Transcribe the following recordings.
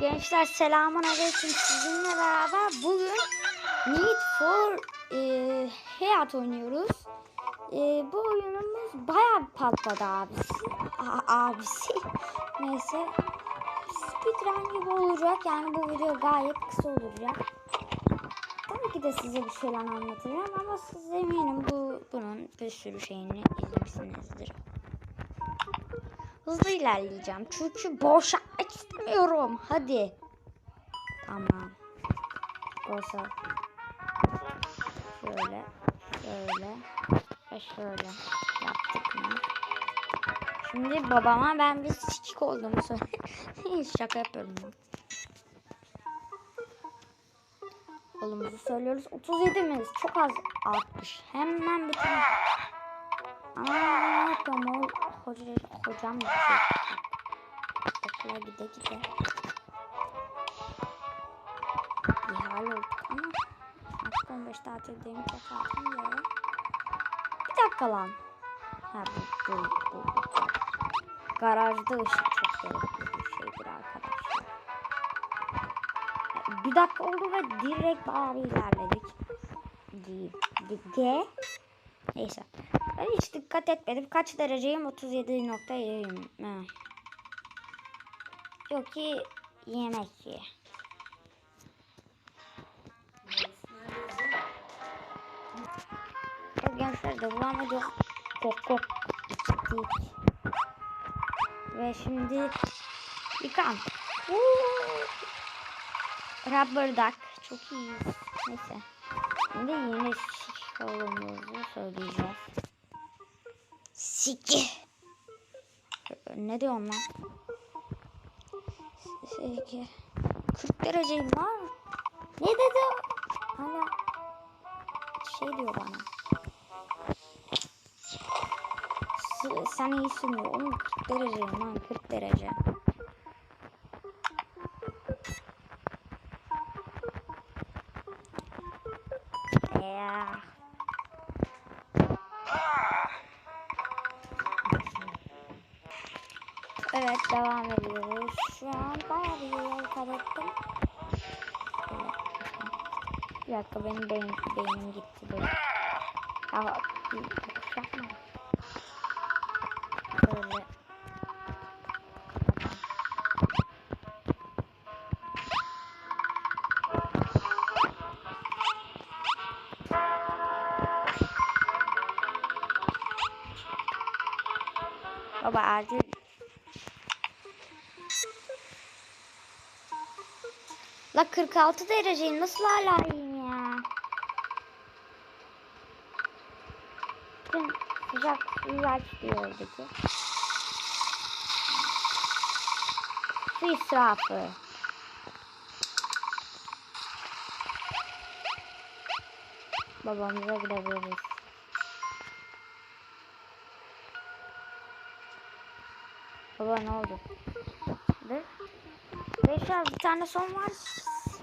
Gençler selamun aleyküm sizinle beraber bugün Need for e, Hayat oynuyoruz. E, bu oyunumuz bayağı patladı abisi. A- abisi. Neyse. Speedrun gibi olacak. Yani bu video gayet kısa olacak. Tabii ki de size bir şeyler anlatacağım ama siz eminim bu bunun bir sürü şeyini izlemişsinizdir. Hızlı ilerleyeceğim. Çünkü boş yapmak istemiyorum. Hadi. Tamam. Olsa. Şöyle. Şöyle. Ve şöyle. Yaptık mı? Şimdi babama ben bir sikik olduğumu söyle. Şaka yapıyorum. ben. Oğlumuzu söylüyoruz. 37'miz. Çok az artmış. Hemen bütün... Aa, ne yapıyorum o hoca, hocam bir şey. Okula gide gide. İhal olduk ama artık 15 tatildeyim çok tatil ya. Bir dakika lan. Ha bu, bu, bu, bu. Garajda ışık çok gerekli bir şeydir arkadaşlar. Bir dakika oldu ve direkt bari ilerledik. G, G, G. Neyse. Ben hiç dikkat etmedim. Kaç dereceyim? 37.7'yim. Yok ki yemek ye. Gençler devam ediyor. Kok kok. İçtik. Ve şimdi yıkan. Rubber duck. Çok iyi. Neyse. Şimdi yine şiş olduğumuzu söyleyeceğiz. Siki. Ne diyorsun lan? Siki. 40 dereceyim var. Ne dedi? Hala şey diyor bana. S- Sen iyisin diyor. Oğlum 40 dereceyim lan 40 derece. Evet devam ediyoruz. Şu an bayağı bir yol kat ettim. Şöyle. Bir dakika benim beyin, beynim gitti böyle. Ya bir yokuş yapma. Böyle. Baba acil La 46 dereceyim nasıl hala iyiyim ya? Dün sıcak suyu aç diyordu ki. Su israfı. Babamıza gidebiliriz. Baba ne oldu? Dur. Beşer bir tane son var.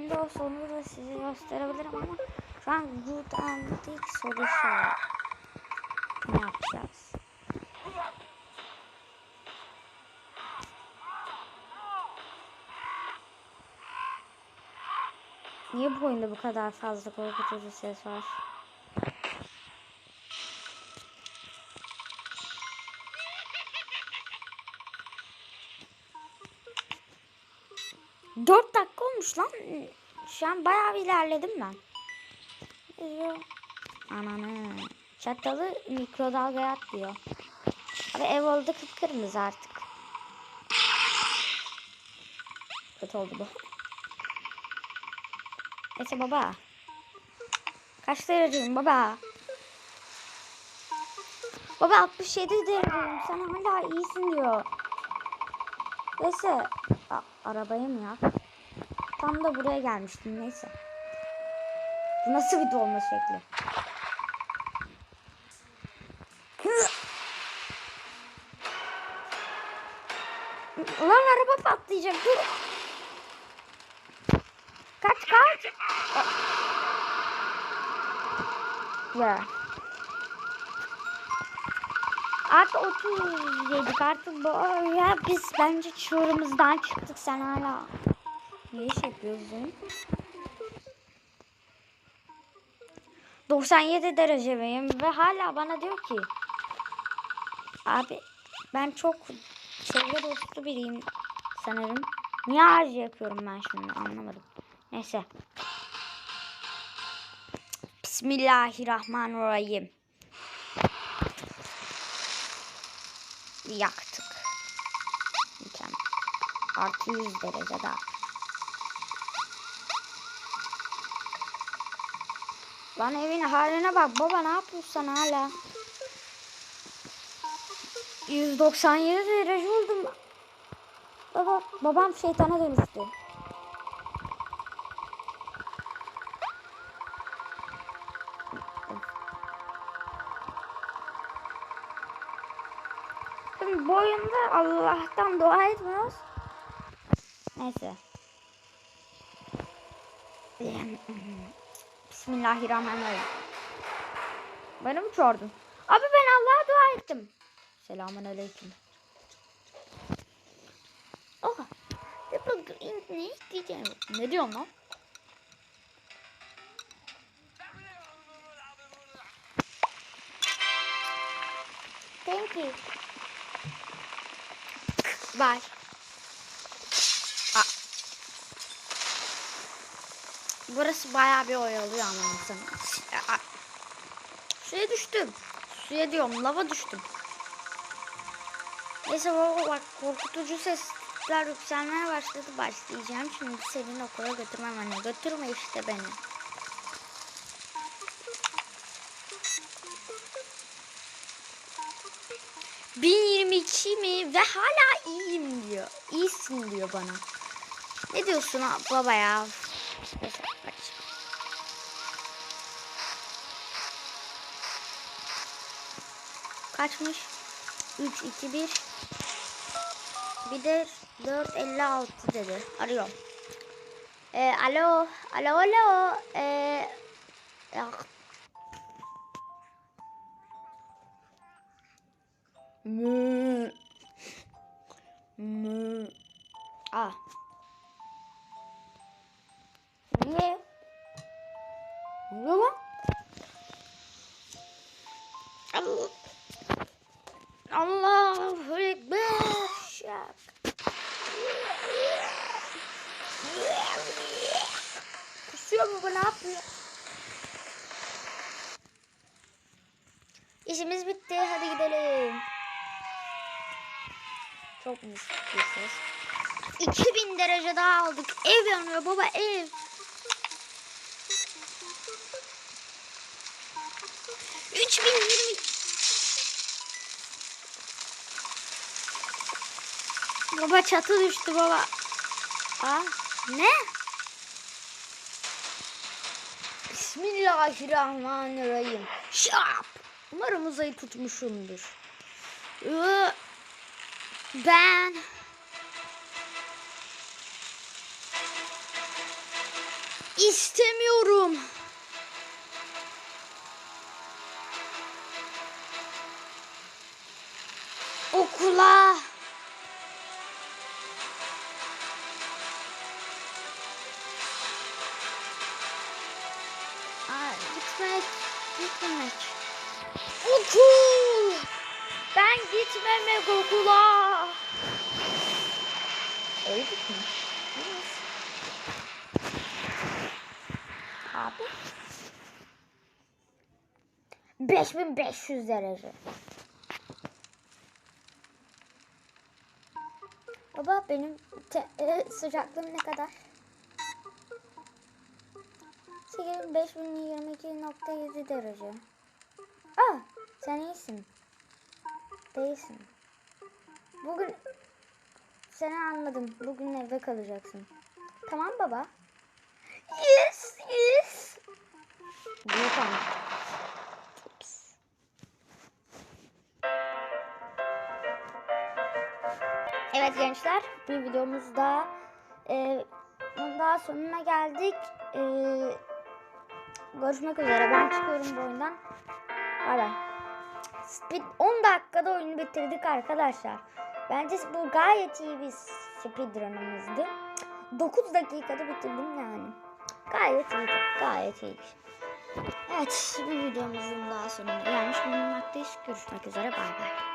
Şimdi o sonu da size gösterebilirim ama şu an good antik soru işareti. Ne yapacağız? Niye bu oyunda bu kadar fazla korkutucu ses var? Dört dakika olmuş lan. Şu an bayağı bir ilerledim ben. Ananı. Çatalı mikrodalgaya at. Abi ev oldu kıpkırmızı artık. Kötü oldu bu. Neyse baba. Kaç dereceyim baba? Baba 67 dereceyim. Sen hala iyisin diyor. Neyse. A- arabaya mı ya? Tam da buraya gelmiştim neyse. Bu nasıl bir dolma şekli? Ulan araba patlayacak dur. Kaç kaç. Ya. Artık 37 artık bu ya biz bence çığırımızdan çıktık sen hala. Ne iş yapıyorsun? 97 dereceyim ve hala bana diyor ki abi ben çok sevgi dostu biriyim sanırım. Niye ağacı yapıyorum ben şimdi anlamadım. Neyse. Bismillahirrahmanirrahim. Yaktık. Artı 100 derece daha. Lan evin haline bak baba ne yapıyorsun hala? 197 derece oldum. Baba babam şeytana dönüştü. Şimdi bu oyunda Allah'tan dua etmiyoruz. Neyse. Bismillahirrahmanirrahim. Beni mi çağırdın? Abi ben Allah'a dua ettim. Selamun aleyküm. Oha. Ne diyeceğim? Ne diyorsun lan? Thank you. Bye. Burası bayağı bir oyalıyor ama. Suya düştüm. Suya diyorum lava düştüm. Neyse baba bak korkutucu sesler yükselmeye başladı. Başlayacağım şimdi senin okula götürmem anne. Götürme işte beni. ...1022 mi? Ve hala iyiyim diyor. İyisin diyor bana. Ne diyorsun baba ya? Neyse, kaç. Kaçmış? 3, 2, 1. Bir de 4, 56 dedi. Arıyorum. Ee, alo, alo, alo. Ee, ya. Mü. Mü. Ah. Niye? Ne oluyor lan? Allah. Allahu Ekber. Şak. Kusuyor mu bu ne yapıyor? İşimiz bitti. Hadi gidelim. Çok ses. 2000 derece daha aldık. Ev yanıyor baba ev. Üç bin yirmi. Baba çatı düştü baba. Aa, ne? Bismillahirrahmanirrahim. Şap. Umarım uzayı tutmuşumdur. Ee, Ben istemiyorum. Okula. Aa, gitmek, gitmemek. Okul. Ben gitmemek okula. Öldük mü? Evet. Abi. 5500 derece. Baba benim e, sıcaklığım ne kadar? 5022.7 derece. Aa, sen iyisin. Değilsin. Bugün seni anladım. Bugün evde kalacaksın. Tamam baba. Evet gençler, bir videomuzda e, daha sonuna geldik. E, görüşmek üzere. Ben çıkıyorum bu oyundan. Bay bay. Speed 10 dakikada oyunu bitirdik arkadaşlar. Bence bu gayet iyi bir speedrun'ımızdı. 9 dakikada bitirdim yani. Gayet iyiydi. Gayet iyiydi. Evet bir videomuzun daha sonuna gelmiş bulunmaktayız. Görüşmek üzere bay bay.